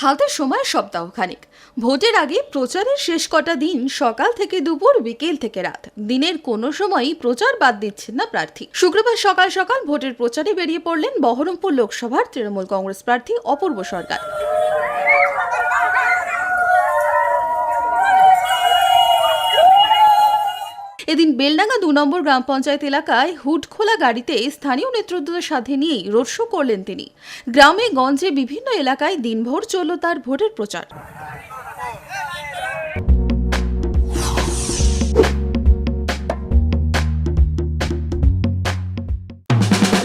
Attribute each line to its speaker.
Speaker 1: হাতে সময় সপ্তাহখানিক। ভোটের আগে প্রচারের শেষ কটা দিন সকাল থেকে দুপুর, বিকেল থেকে রাত। দিনের কোনো সময়ই প্রচার বাদ দিচ্ছেন না প্রার্থী। শুক্রবার সকাল সকাল ভোটের প্রচারে বেরিয়ে পড়লেন বহরমপুর লোকসভার তৃণমূল কংগ্রেস প্রার্থী অপূর্ব সরকার। এদিন বেলডাঙ্গা দু নম্বর গ্রাম পঞ্চায়েত এলাকায় হুডখোলা গাড়িতে স্থানীয় নেতৃত্বদের সাথে নিয়েই রোড শো করলেন তিনি। গ্রামে, গঞ্জে বিভিন্ন এলাকায় দিনভর চলল তার ভোটের প্রচার।